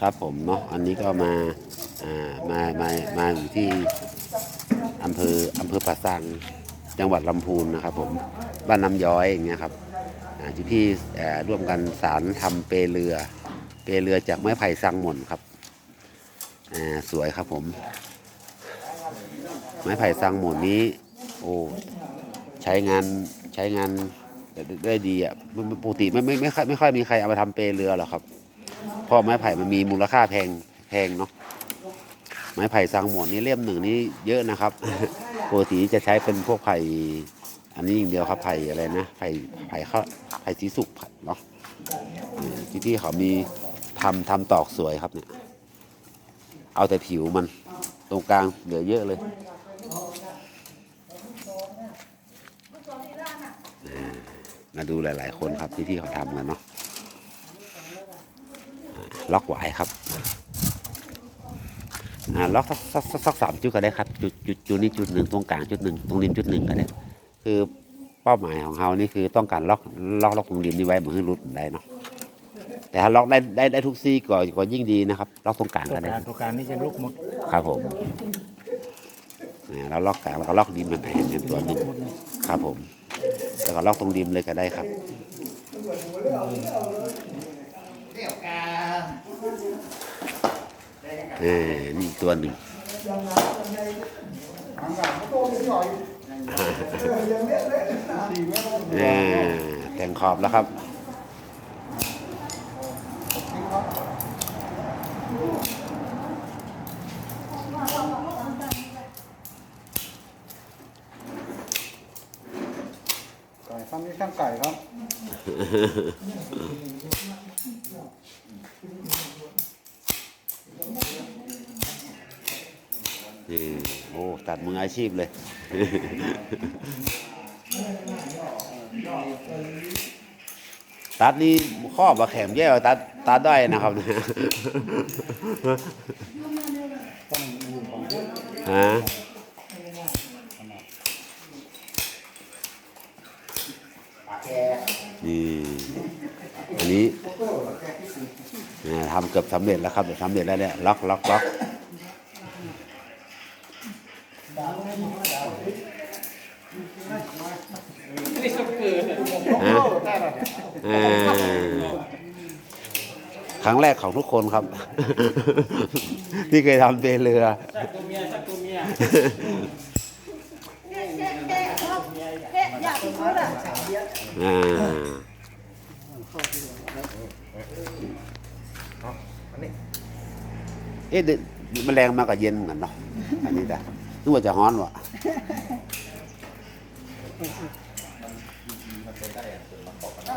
ครับผมเนาะอันนี้ก็มาอ่ามามามาอยู่ที่อำเภออำเภอป่าซังจังหวัดลำพูนนะครับผมบ้านน้ำย้อยอย่างเงี้ยครับอ่าอยู่ที่เอ่อร่วมกันสารทำเปเรือ เปเรือจากไม้ไผ่ซังหม่นครับอ่าสวยครับผม ไม้ไผ่ซังหม่นนี้ โอ้ใช้งานใช้งานได้ดีอะปกติไม่ไม่ไม่ค่อยไม่ค่อยมีใครเอามาทำเปเรือหรอกครับ เพราะไม้ไผ่มันมีมูลค่าแพงแพงเนาะไม้ไผ่สังหมวนนี่เล่มหนึ่งนี่เยอะนะครับปกติจะใช้เป็นพวกไผ่อันนี้อย่างเดียวครับไผ่อะไรนะไผ่ไผ่ข้าไผ่สีสุกเนาะที่ที่เขามีทำทำตอกสวยครับเนี่ย เอาแต่ผิวมันตรงกลางเหลือเยอะเลยมาดูหลาย ๆ คนครับที่ที่เขาทำกันเนาะ ล็อกไหวายครับอ่าล็อกสักสักสักสักสามจุดก็ได้ครับ จุดจุดจุดนี้จุดหนึ่งตรงกลางจุดหนึ่งตรงริมจุดหนึ่งก็ได้คือเป้าหมายของเรานี่คือต้องการล็อกล็อกล็อกตรงริมนี้ไว้เหมือนให้รุดได้เนาะแต่ถ้าล็อกได้ได้ได้ทุกซี่ก็ก็ยิ่งดีนะครับ ล็อกตรงกลางตัวก็ได้การตัวการนี่จะลุกหมดครับผมเนี่ยเราล็อกกลางแล้วก็ล็อกริมมันไปเห็นตัวหนึ่งครับผม แล้วก็ล็อกตรงริมเลยก็ได้ครับ เออนี่อีกตัวหนึ่งเออแต่งขอบแล้วครับไก่ซ้ำนี่ช่างไก่ครับ โอ้ ตัดมืออาชีพเลย ตัดนี่ข้อบะแข็มแย่กว่าตัดตัดได้นะครับต้องอยู่ของที่ฮะนี่อันนี้ทำเกือบสำเร็จแล้วครับสำเร็จแล้วเนี่ยล็อกล็อกล็อก ฮะอ่าครั้งแรกของทุกคนครับ ที่เคยทำเปเรืออยากพูดอะอ่าเอ๊ะเดี๋ยวแมลงมากกับเย็นเหมือนกันเนาะอันนี้จ้ะนึกว่าจะฮ้อนวะ ได้ส่วนมาตอกกันได้